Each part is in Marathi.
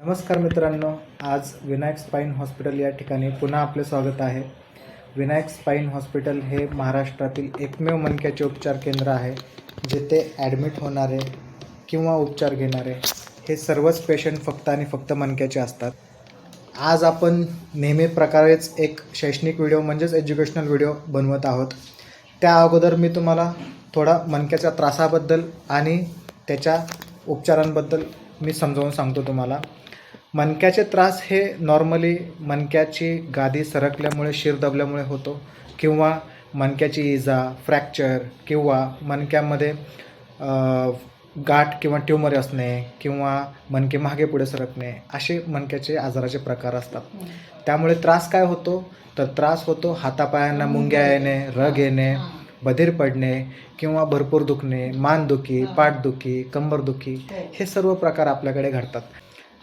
नमस्कार मित्रांनो आज विनायक स्पाईन हॉस्पिटल या ठिकाणी पुन्हा आपले स्वागत आहे. विनायक स्पाईन हॉस्पिटल हे महाराष्ट्रातील एकमेव मनक्याचे उपचार केंद्र आहे जेथे ॲडमिट होणारे किंवा उपचार घेणारे हे सर्वच पेशंट फक्त आणि फक्त मनक्याचे असतात. आज आपण नेहमी प्रकारेच एक शैक्षणिक व्हिडिओ म्हणजेच एज्युकेशनल व्हिडिओ बनवत आहोत. त्या अगोदर मी तुम्हाला थोडा मनक्याच्या त्रासाबद्दल आणि त्याच्या उपचारांबद्दल मी समजावून सांगतो तुम्हाला. मणक्याचे त्रास हे नॉर्मली मणक्याची गादी सरकल्यामुळे शिर दबल्यामुळे होतो. किंवा मणक्याची इजा फ्रॅक्चर किंवा मणक्यामध्ये गाठ किंवा ट्युमर असणे किंवा मणके मागे पुढे सरकणे असे मणक्याचे आजाराचे प्रकार असतात. त्यामुळे त्रास काय होतो? तर त्रास होतो हातापायांना मुंग्या येणे रग येणे बधीर पडणे किंवा भरपूर दुखणे मानदुखी पाठदुखी कंबरदुखी हे सर्व प्रकार आपल्याकडे घडतात.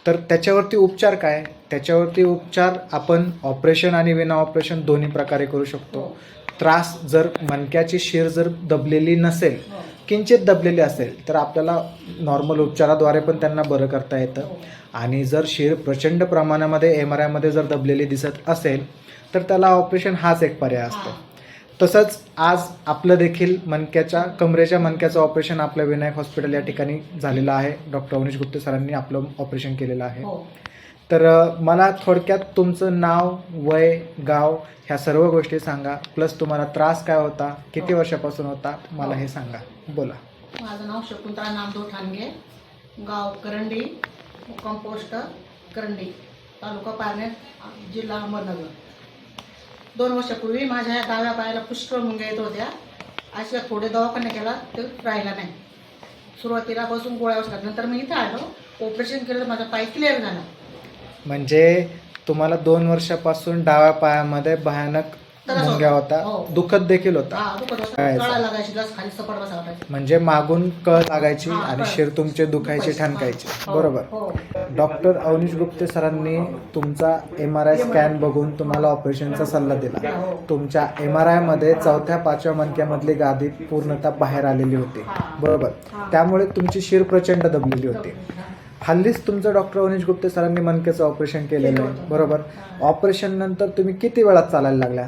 तर त्याच्यावरती उपचार काय? त्याच्यावरती उपचार आपण ऑपरेशन आणि विना ऑपरेशन दोन्ही प्रकारे करू शकतो. त्रास जर मणक्याची शिर जर दबलेली नसेल किंचित दबलेली असेल तर आपल्याला नॉर्मल उपचाराद्वारे पण त्यांना बरं करता येतं. आणि जर शिर प्रचंड प्रमाणामध्ये एम आर आयमध्ये जर दबलेली दिसत असेल तर त्याला ऑपरेशन हाच एक पर्याय असतो. तसंच आज आपलं देखील मणक्याच्या कमरेच्या मणक्याचं ऑपरेशन आपल्या विनायक हॉस्पिटल या ठिकाणी झालेलं आहे. डॉक्टर अवनीश गुप्ते सरांनी आपलं ऑपरेशन केलेलं आहे. हो. तर मला थोडक्यात तुमचं नाव वय गाव ह्या सर्व गोष्टी सांगा. प्लस तुम्हाला त्रास काय होता? किती वर्षापासून होता? मला हे. सांगा. बोला. माझं नाव शकुंतळा नामदेव ठाणगे. गाव करंडी मुक्काम पोस्ट करंडी तालुका पारनेर जिल्हा अहमदनगर. दोन वर्षापूर्वी माझ्या या डाव्या पायाला पुष्कळ मुंग्या येत होत्या. अशा थोडे दवाखाने केला ते राहिला नाही. सुरुवातीला बसून गोळ्या औषधात नंतर मी इथे आलो. ऑपरेशन केलं तर माझा पाय क्लिअर झाला. म्हणजे तुम्हाला दोन वर्षापासून डाव्या पायामध्ये भयानक मुंग्या होता. हो. दुखत देखील होता. म्हणजे मागून कळ लागायची आणि. शिर तुमचे दुखायचे ठणकायचे. हो, बरोबर. हो. डॉक्टर अवनीश गुप्ते सरांनी तुमचा एम आर आय स्कॅन बघून तुम्हाला ऑपरेशनचा सल्ला दिला. तुमच्या एम आर आयमध्ये चौथ्या पाचव्या मणक्यामधली गादी पूर्णतः बाहेर आलेली होती. बरोबर. त्यामुळे तुमची शिर प्रचंड दबलेली होती. हल्लीच तुमचं डॉक्टर अवनीश गुप्ते सरांनी मणक्याचं ऑपरेशन केलेलं आहे. बरोबर. ऑपरेशन नंतर तुम्ही किती वेळात चालायला लागल्या?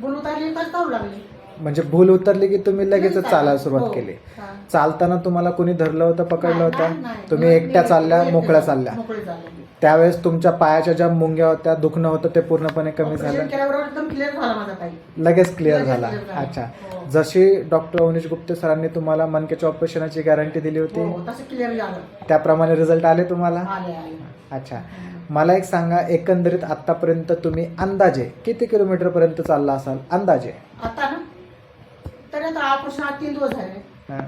बोलू लागली का चालू लागली? म्हणजे भूल उतरली की तुम्ही लगेच चालायला सुरुवात हो. केली. हा. चालताना तुम्हाला कोणी धरलं होतं पकडलं नाही, होतं? नाही. तुम्ही एकट्या चालल्या मोकळ्या चालल्या. मोकळी त्यावेळेस तुमच्या पायाच्या ज्या मुंग्या होत्या दुखणं होतं ते पूर्णपणे कमी झालं? केल्याबरोबर एकदम क्लिअर झाला माझा पाय लगेच क्लिअर लगेच झाला. clear झाला. अच्छा. हो. जशी डॉक्टर अवनीश गुप्ते सरांनी तुम्हाला मनकेच्या ऑपरेशनची गॅरंटी दिली होती? हो, तसं क्लिअर झालं त्याप्रमाणे रिझल्ट आले तुम्हाला? आले आले. अच्छा. मला एक सांगा एकंदरीत आतापर्यंत तुम्ही अंदाजे किती किलोमीटर पर्यंत चालला असाल? अंदाजे. आता ना? तरी आता ऑपरेशन आज तीन दिवस झाले. हा.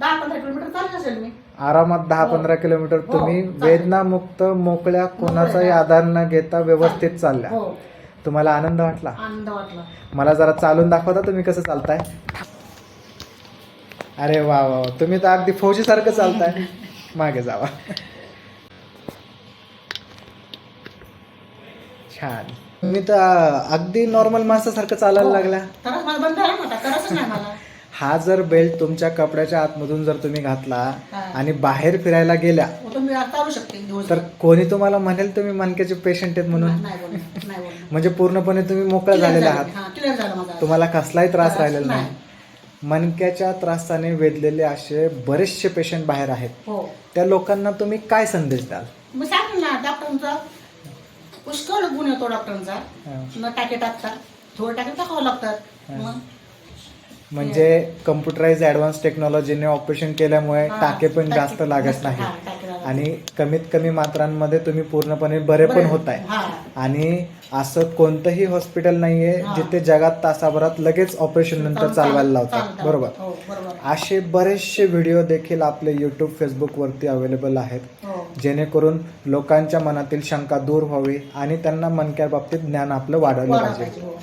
दहा पंधरा किलोमीटर चालत असेल मी. आरामात दहा हो. पंधरा किलोमीटर हो, तुम्ही चालेल. वेदनामुक्त मोकळ्या कोणाचाही. आधार न घेता व्यवस्थित चालल्या. हो. तुम्हाला आनंद वाटला? आनंद वाटला. मला जरा चालून दाखवता तुम्ही कसं चालताय? अरे वा वा वा. तुम्ही तर अगदी फौजी सारखं चालताय. मागे जावा. छान. तुम्ही तर अगदी नॉर्मल माणसासारखं चालायला मला बंद नाही मला. हा जर बेल्ट तुमच्या कपड्याच्या आतमधून जर तुम्ही घातला हा. आणि बाहेर फिरायला गेल्या हो, तर मी आता चालू शकते एक दिवस. तर कोणी तुम्हाला म्हणेल तुम्ही मणक्याचे पेशंट आहेत म्हणून? नाही बोलणार नाही बोलणार. म्हणजे पूर्णपणे तुम्ही मोकळा झालेला झालं. आहात. हा क्लिअर झाला माझा तुम्हाला कसलाही त्रास राहिलेला नाही. मणक्याच्या त्रासाने वेधलेले असे बरेचसे पेशंट बाहेर आहेत. हो. त्या लोकांना तुम्ही काय संदेश द्याल? मी सांगेन ना डॉक्टरांचा पुष्कळ गुण येतो डॉक्टरांचा. न टाके टाकतात. थोडे टाके टाकावं लागतात. मग? म्हणजे कम्प्युटराइज ऍडव्हान्स टेक्नॉलॉजीने ऑपरेशन केल्यामुळे टाके पण जास्त लागत नाही आणि कमीत कमी मात्रांमध्ये तुम्ही पूर्णपणे बरे पण होत आहे हा. आणि असं कोणतंही हॉस्पिटल नाहीये. जिथे जगात तासाभरात लगेच ऑपरेशन नंतर चाल- चालवायला चाल- लावतात. बरोबर हो बरोबर? असे बरेचसे व्हिडिओ देखील आपले यूट्यूब फेसबुकवरती अवेलेबल आहेत. हो. जेणेकरून लोकांच्या मनातील शंका दूर व्हावी आणि त्यांना मनक्या बाबतीत ज्ञान आपलं वाढवलं पाहिजे. हो.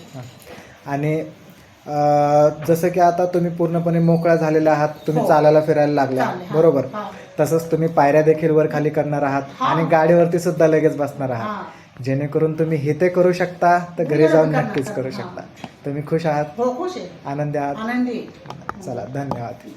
आणि जसं की आता तुम्ही पूर्णपणे मोकळ्या झालेल्या आहात तुम्ही हो. चालायला फिरायला लागल्या चालेल, हा. बरोबर हा. तसंच तुम्ही पायऱ्या देखील वर खाली करणार आहात हा. आणि गाडीवरती सुद्धा लगेच बसणार आहात हा. जेणेकरून तुम्ही हे ते करू शकता तर घरी घरी जाऊन नक्कीच करू हा. शकता तुम्ही खुश आहात हो खुश आहे आनंदी आहात आनंदी चला धन्यवाद